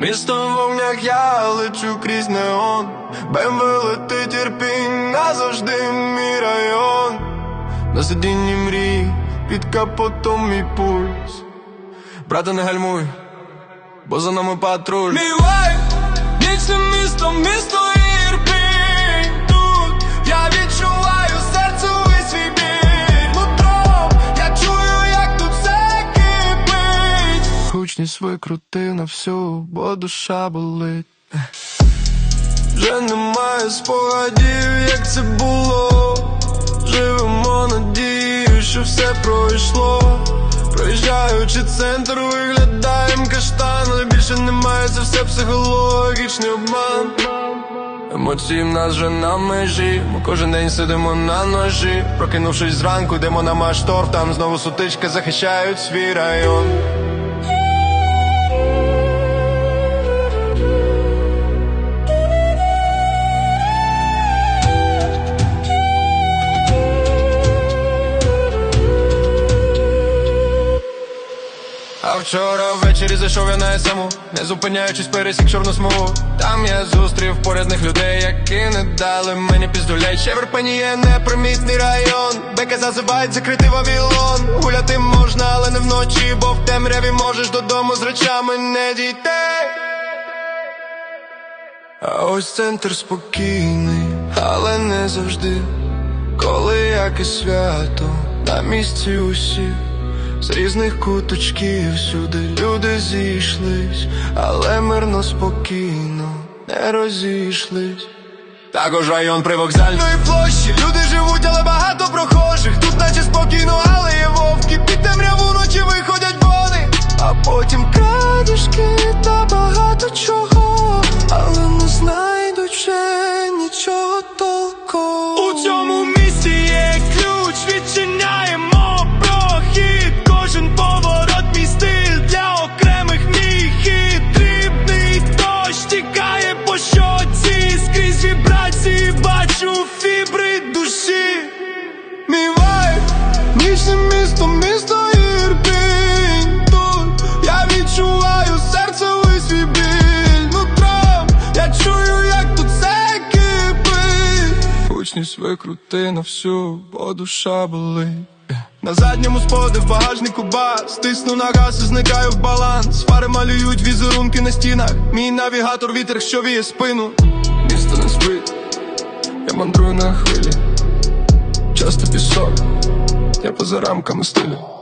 Місто в вогнях я лечу крізь неон. БМВ летить терпінь назавжди мій район. На сидінні мрій, під капотом мій пульс. Брата, не гальмуй, бо за нами патруль. Мій лайф, Гучність викрути на всю, бо душа болить Вже немає спогадів, як це було. Живемо надією, що все пройшло. Проїжджаючи центр, виглядаєм каштан Але більше немає, це все психологічний обман. Емоції в нас вже на межі. Ми кожен день сидимо на ножі. Прокинувшись зранку, йдемо на маштор Там знову сутичка захищають свій район вчора ввечері зайшов я на СМУ Не зупиняючись пересік чорну смугу. Там я зустрів порядних людей, які не дали мені піздулей. Ще в Ірпені є непримітний район Бека зазивають закритий вавілон Гуляти можна, але не вночі, бо в темряві можеш додому з речами не дійти. А ось центр спокійний, але не завжди. Коли як і свято на місці усіх з різних куточків всюди люди зійшлись, але мирно спокійно не розійшлись. Також район привокзальної площі. Люди живуть, Кожен поворот мій стиль для окремих мій хід. Дрібний дощ тікає по щоці, скрізь вібрації бачу фібри душі. Мій вайб, нічним містом, місто Ірпінь Тут я відчуваю серцевий свій біль Нутром, я чую, як тут все кипить Гучність викрути на всю, бо душа болить на задньому споди в багажнику бас. Стисну на газ і зникаю в баланс. Фари малюють візерунки на стінах. Мій навігатор вітер, що віє спину. Місто не спить, я мандрую на хвилі. Часто пісок, я поза рамками стилю